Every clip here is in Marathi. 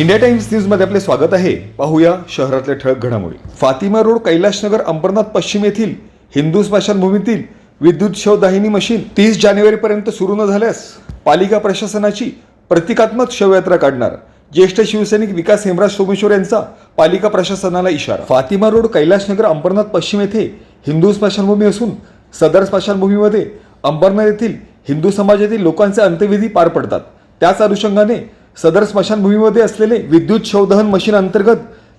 इंडिया टाइम्स न्यूजमध्ये आपले स्वागत आहे. पाहूया शहरातल्या ठळक घडामोडी. फातिमा रोड कैलाशनगर अंबरनाथ पश्चिम येथील हिंदू स्मशानभूमीतील विद्युत शवदाहिनी मशीन तीस जानेवारीपर्यंत सुरू न झाल्यास पालिका प्रशासनाची प्रतिकात्मक शवयात्रा काढणार. ज्येष्ठ शिवसैनिक विकास हेमराज सोमेश्वर यांचा पालिका प्रशासनाला इशारा. फातिमा रोड कैलाशनगर अंबरनाथ पश्चिम येथे हिंदू स्मशानभूमी असून सदर स्मशानभूमीमध्ये अंबरनाथ येथील हिंदू समाजातील लोकांचे अंत्यविधी पार पडतात. त्याच अनुषंगाने सदर स्मशानभूमीमध्ये असलेले विद्युत शवदहन मशीन अंतर्गत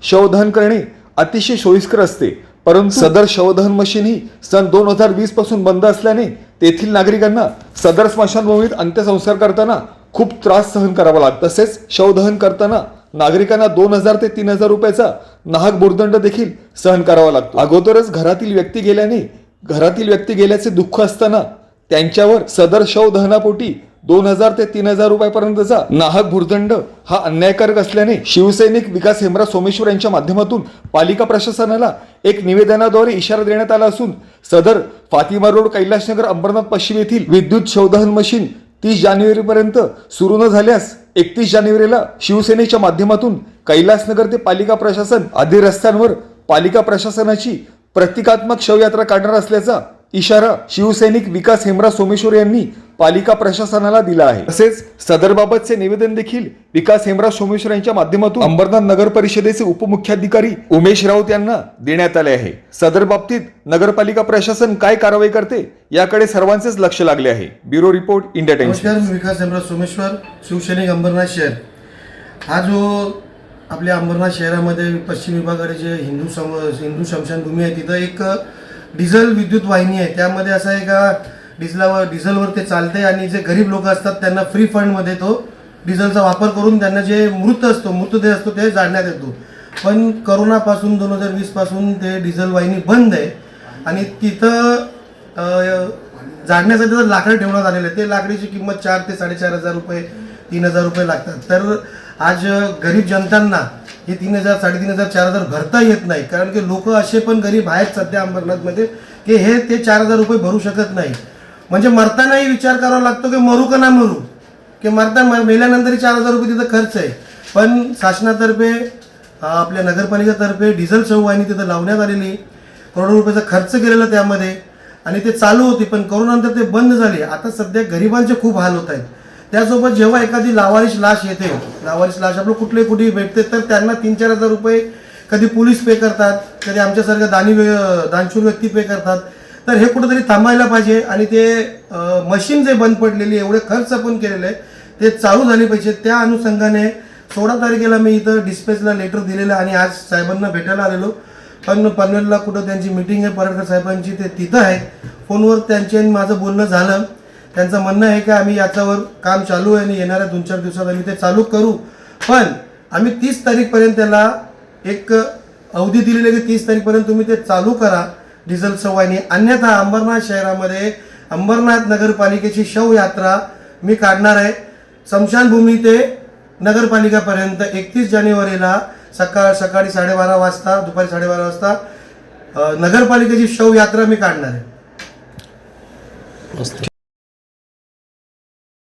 शवदहन करणे अतिशय सोयीस्कर असते. परंतु सदर शवदहन मशीन ही सन दोन हजार वीसपासून बंद असल्याने तेथील नागरिकांना सदर स्मशानभूमीत अंत्यसंस्कार करताना खूप त्रास सहन करावा लागतो. तसेच शवदहन करताना नागरिकांना दोन हजार ते तीन हजार रुपयाचा नाहक भूर्दंड देखील सहन करावा लागतो. अगोदरच घरातील व्यक्ती गेल्याने घरातील व्यक्ती गेल्याचे दुःख असताना त्यांच्यावर सदर शव दहनापोटी दोन हजार ते तीन हजार रुपयापर्यंतचा नाहक भूर्दंड हा अन्यायकारक असल्याने शिवसैनिक विकास हेमरा सोमेश्वर यांच्या माध्यमातून पालिका प्रशासनाला एक निवेदनाद्वारे इशारा देण्यात आला असून सदर फातिमा रोड कैलाशनगर अंबरनाथ पश्चिम येथील विद्युत शोधन मशीन तीस जानेवारीपर्यंत सुरू न झाल्यास एकतीस जानेवारीला शिवसेनेच्या माध्यमातून कैलासनगर ते पालिका प्रशासन आदी रस्त्यांवर पालिका प्रशासनाची प्रतिकात्मक शवयात्रा काढणार असल्याचा इशारा शिवसैनिक विकास हेमराज सोमेश्वर यांनी पालिका प्रशासनाला दिला आहे. तसेच सदरबाबतचे निवेदन देखील विकास हेमराज सोमेश्वर यांच्या माध्यमातून अंबरनाथ नगर परिषदेचे उपमुख्याधिकारी उमेश राऊत यांना देण्यात आले आहे. सदर बाबतीत नगरपालिका प्रशासन काय कारवाई करते याकडे सर्वांचेच लक्ष लागले आहे. Bureau report India Times. Vikas Hemraj Someshwar शिवसैनिक अंबरनाथ शहर. हा जो आपल्या अंबरनाथ शहरामध्ये पश्चिम विभागाकडे जे हिंदू सम हिंदू शमशानभूमी आहे तिथं एक डिझेल विद्युत वाहिनी आहे. त्यामध्ये असं आहे का डिझलावर डिझेलवर ते चालते आणि जे गरीब लोक असतात त्यांना फ्री फंडमध्ये तो डिझेलचा वापर करून त्यांना जे मृत असतो मृतदेह असतो ते जाळण्यात येतो. पण करोनापासून दोन हजार वीसपासून ते डिझेल वाहिनी बंद आहे. आणि तिथं जाळण्यासाठी तर लाकडं ठेवण्यात आलेलं आहे ते लाकडीची किंमत चार ते साडेचार हजार रुपये तीन हजार रुपये लागतात. तर आज गरीब जनतांना हे तीन हजार साडेतीन हजार चार हजार भरता येत नाही. कारण की लोक असे पण गरीब आहेत सध्या अंबरनाथमध्ये की हे ते चार हजार रुपये भरू शकत नाही. म्हणजे मरतानाही विचार करावा लागतो की मरू का ना मरू? की मरता म- मेल्यानंतरही चार हजार रुपये तिथं खर्च आहे. पण शासनातर्फे आपल्या नगरपालिकेतर्फे डिझेल चौवाहिनी तिथं लावण्यात आलेली करोडो रुपयाचा खर्च केलेला त्यामध्ये. आणि ते चालू होते पण करोनानंतर ते बंद झाले. आता सध्या गरिबांचे खूप हाल होत आहेत. त्यासोबत जेव्हा एखादी लावारिश लाश येते लावारिश लाश आपलं कुठले कुठे भेटते तर त्यांना तीन चार हजार रुपये कधी पोलीस पे करतात कधी आमच्यासारख्या दानी व्य- दानशूर व्यक्ती पे करतात. तर हे कुठेतरी थांबायला पाहिजे आणि ते मशीन जे बंद पडलेली एवढे खर्च पण केलेले आहे ते चालू झाले पाहिजे त्या अनुषंगाने सोळा तारखेला मी इथं डिस्पॅचला लेटर दिलेलं आणि आज साहेबांना भेटायला आलेलो. पण पनवेलला कुठं त्यांची मिटिंग आहे पर्यटक साहेबांची ते तिथं आहे. फोनवर त्यांचे आणि माझं बोलणं झालं. त्यांचं म्हणणं आहे की आम्ही याच्यावर काम चालू आहे आणि येणाऱ्या दोन चार दिवसात आम्ही ते चालू करू. पण आम्ही तीस तारीखपर्यंत त्याला एक अवधी दिलेली आहे की तीस तारीखपर्यंत तुम्ही ते चालू करा. डिझेल सवाईने अन्यथा अंबरनाथ शहरामध्ये अंबरनाथ नगरपालिकेची शवयात्रा मी काढणार आहे. स्मशानभूमी ते नगरपालिकापर्यंत एकतीस जानेवारीला सकाळ सकाळी साडेबारा वाजता दुपारी साडेबारा वाजता नगरपालिकेची शवयात्रा मी काढणार आहे.